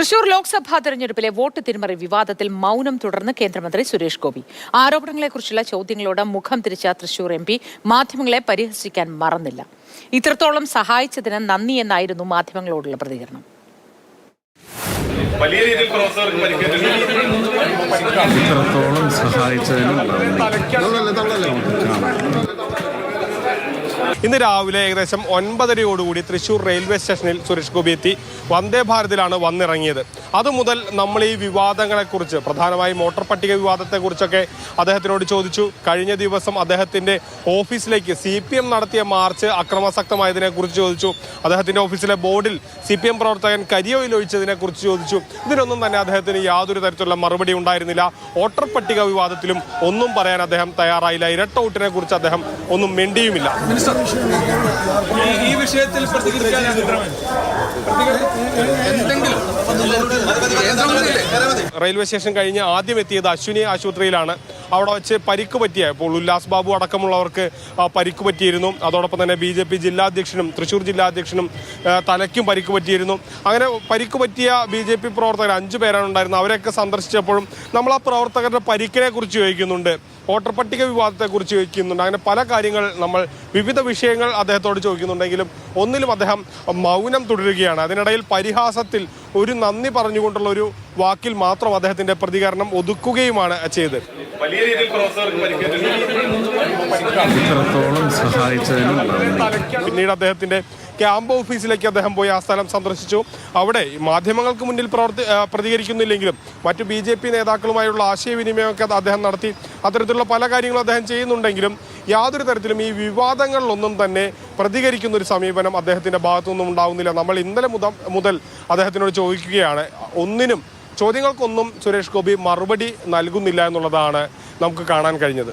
തൃശൂർ ലോക്സഭാ തെരഞ്ഞെടുപ്പിലെ വോട്ട് തിരിമറി വിവാദത്തിൽ മൗനം തുടർന്ന് കേന്ദ്രമന്ത്രി സുരേഷ് ഗോപി. ആരോപണങ്ങളെക്കുറിച്ചുള്ള ചോദ്യങ്ങളോട് മുഖം തിരിച്ച തൃശൂർ എം പി മാധ്യമങ്ങളെ പരിഹസിക്കാൻ മറന്നില്ല. ഇത്രത്തോളം സഹായിച്ചതിന് നന്ദി എന്നായിരുന്നു മാധ്യമങ്ങളോടുള്ള പ്രതികരണം. വലിയ രീതിയിൽ ഇത്രത്തോളം സഹായിച്ചതിനും. ഇന്ന് രാവിലെ ഏകദേശം ഒൻപതരയോടുകൂടി തൃശൂർ റെയിൽവേ സ്റ്റേഷനിൽ സുരേഷ് ഗോപി എത്തി. വന്ദേ ഭാരതിലാണ് വന്നിറങ്ങിയത്. അതുമുതൽ നമ്മൾ ഈ വിവാദങ്ങളെക്കുറിച്ച് പ്രധാനമായും മോട്ടോർ പട്ടിക വിവാദത്തെക്കുറിച്ചൊക്കെ അദ്ദേഹത്തിനോട് ചോദിച്ചു. കഴിഞ്ഞ ദിവസം അദ്ദേഹത്തിന്റെ ഓഫീസിലേക്ക് സി പി എം നടത്തിയ മാർച്ച് അക്രമാസക്തമായതിനെ കുറിച്ച് ചോദിച്ചു. അദ്ദേഹത്തിന്റെ ഓഫീസിലെ ബോർഡിൽ സി പി എം പ്രവർത്തകൻ കരിയോയിൽ ഒഴിച്ചതിനെക്കുറിച്ച് ചോദിച്ചു. ഇതിനൊന്നും തന്നെ അദ്ദേഹത്തിന് യാതൊരു തരത്തിലുള്ള മറുപടി ഉണ്ടായിരുന്നില്ല. വോട്ടർ പട്ടിക വിവാദത്തിലും ഒന്നും പറയാൻ അദ്ദേഹം തയ്യാറായില്ല. ഇരട്ട വോട്ടിനെ കുറിച്ച് അദ്ദേഹം ഒന്നും മിണ്ടിയുമില്ല. ഈ വിഷയത്തിൽ റെയിൽവേ സ്റ്റേഷൻ കഴിഞ്ഞ് ആദ്യം എത്തിയത് അശ്വിനി ആശുപത്രിയിലാണ്. അവിടെ വെച്ച് പരിക്ക് പറ്റിയ ഇപ്പോൾ ഉല്ലാസ് ബാബു അടക്കമുള്ളവർക്ക് പരിക്ക് പറ്റിയിരുന്നു. അതോടൊപ്പം തന്നെ ബി ജെ പി ജില്ലാധ്യക്ഷനും തൃശൂർ ജില്ലാധ്യക്ഷനും തലയ്ക്കും പരിക്ക് പറ്റിയിരുന്നു. അങ്ങനെ പരിക്ക് പറ്റിയ ബി ജെ പി പ്രവർത്തകർ അഞ്ചു പേരാണ് ഉണ്ടായിരുന്നത്. അവരെയൊക്കെ സന്ദർശിച്ചപ്പോഴും നമ്മൾ ആ പ്രവർത്തകരുടെ പരിക്കിനെ കുറിച്ച് ചോദിക്കുന്നുണ്ട്. വോട്ടർ പട്ടിക വിവാദത്തെക്കുറിച്ച് ചോദിക്കുന്നുണ്ട്. അങ്ങനെ പല കാര്യങ്ങൾ നമ്മൾ വിവിധ വിഷയങ്ങൾ അദ്ദേഹത്തോട് ചോദിക്കുന്നുണ്ടെങ്കിലും ഒന്നിലും അദ്ദേഹം മൗനം തുടരുകയാണ്. അതിനിടയിൽ പരിഹാസത്തിൽ ഒരു നന്ദി പറഞ്ഞുകൊണ്ടുള്ള ഒരു വാക്കിൽ മാത്രം അദ്ദേഹത്തിന്റെ പ്രതികരണം ഒതുക്കുകയുമാണ് ചെയ്തത്. വലിയ രീതിയിൽ ഇത്രത്തോളം സഹായിച്ചതിനും പിന്നീട് അദ്ദേഹത്തിന്റെ ക്യാമ്പ് ഓഫീസിലേക്ക് അദ്ദേഹം പോയി ആ സ്ഥലം സന്ദർശിച്ചു. അവിടെ മാധ്യമങ്ങൾക്ക് മുന്നിൽ പ്രവർത്തി പ്രതികരിക്കുന്നില്ലെങ്കിലും മറ്റു ബി ജെ പി നേതാക്കളുമായുള്ള ആശയവിനിമയമൊക്കെ അദ്ദേഹം നടത്തി. അത്തരത്തിലുള്ള പല കാര്യങ്ങളും അദ്ദേഹം ചെയ്യുന്നുണ്ടെങ്കിലും യാതൊരു തരത്തിലും ഈ വിവാദങ്ങളിലൊന്നും തന്നെ പ്രതികരിക്കുന്ന ഒരു സമീപനം അദ്ദേഹത്തിന്റെ ഭാഗത്തുനിന്നും ഉണ്ടാവുന്നില്ല. നമ്മൾ ഇന്നലെ മുതൽ മുതൽ അദ്ദേഹത്തിനോട് ചോദിക്കുകയാണ്. ഒന്നിനും ചോദ്യങ്ങൾക്കൊന്നും സുരേഷ് ഗോപി മറുപടി നൽകുന്നില്ല എന്നുള്ളതാണ് നമുക്ക് കാണാൻ കഴിഞ്ഞത്.